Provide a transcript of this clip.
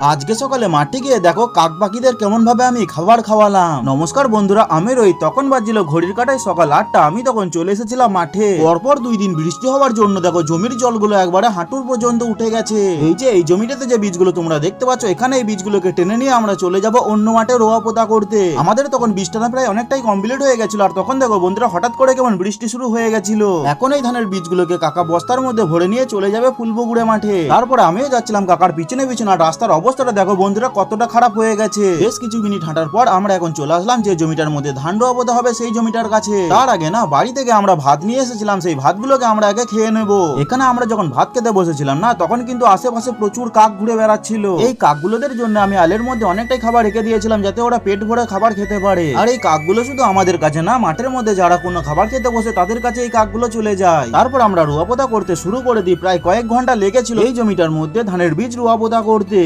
আজকে সকালে মাঠে গিয়ে দেখো কাক পাখিদের কেমন ভাবে আমি খাবার খাওয়ালাম। নমস্কার বন্ধুরা, আমি রই তখন বাজছিল ঘড়ির কাটায় সকাল আটটা। আমি তখন চলে এসেছিলাম মাঠে। পরপর দুই দিন বৃষ্টি হওয়ার জন্য দেখো জমির জলগুলো একবারে হাঁটুর পর্যন্ত উঠে গেছে। এই যে, এই জমিটাতে যে বীজগুলো তোমরা দেখতে পাচ্ছ, এখানে এই বীজগুলোকে টেনে নিয়ে আমরা চলে যাব অন্য মাঠে রোয়া পোতা করতে। আমাদের তখন বীজটা প্রায় অনেকটাই কমপ্লিট হয়ে গেছিল। আর তখন দেখো বন্ধুরা, হঠাৎ করে কেমন বৃষ্টি শুরু হয়ে গেছিল। এখন এই ধানের বীজগুলোকে কাকা বস্তার মধ্যে ভরে নিয়ে চলে যাবে ফুলবগুড়ে মাঠে। তারপরে আমিও যাচ্ছিলাম কাকার পিছনে পিছনে, আর রাস্তার অবস্থাটা দেখো বন্ধুরা, কতটা খারাপ হয়ে গেছে। বেশ কিছু মিনিট হাঁটার পর আমরা এখন চলে আসলাম যে জমিটার মধ্যে ধান রোয়া হবে সেই জমিটার কাছে। তার আগে না, বাড়ি থেকে আমরা ভাত নিয়ে এসেছিলাম, সেই ভাতগুলোকে আমরা আগে খেয়ে নেব। এখানে আমরা যখন ভাত খেতে বসেছিলাম না, তখন কিন্তু আশেপাশে প্রচুর কাক ঘুরে বেড়াচ্ছিল। এই কাকগুলোদের জন্য আমি আলের মধ্যে অনেকটাই খাবার রেখে দিয়েছিলাম, যাতে ওরা পেট ভরে খাবার খেতে পারে। আর এই কাকগুলো শুধু আমাদের কাছে না, মাঠের মধ্যে যারা কোনো খাবার খেতে বসে, তাদের কাছে এই কাকগুলো চলে যায়। তারপর আমরা রুয়াপোতা করতে শুরু করে দিই। প্রায় কয়েক ঘণ্টা লেগেছিল এই জমিটার মধ্যে ধানের বীজ রুয়াপোতা করতে।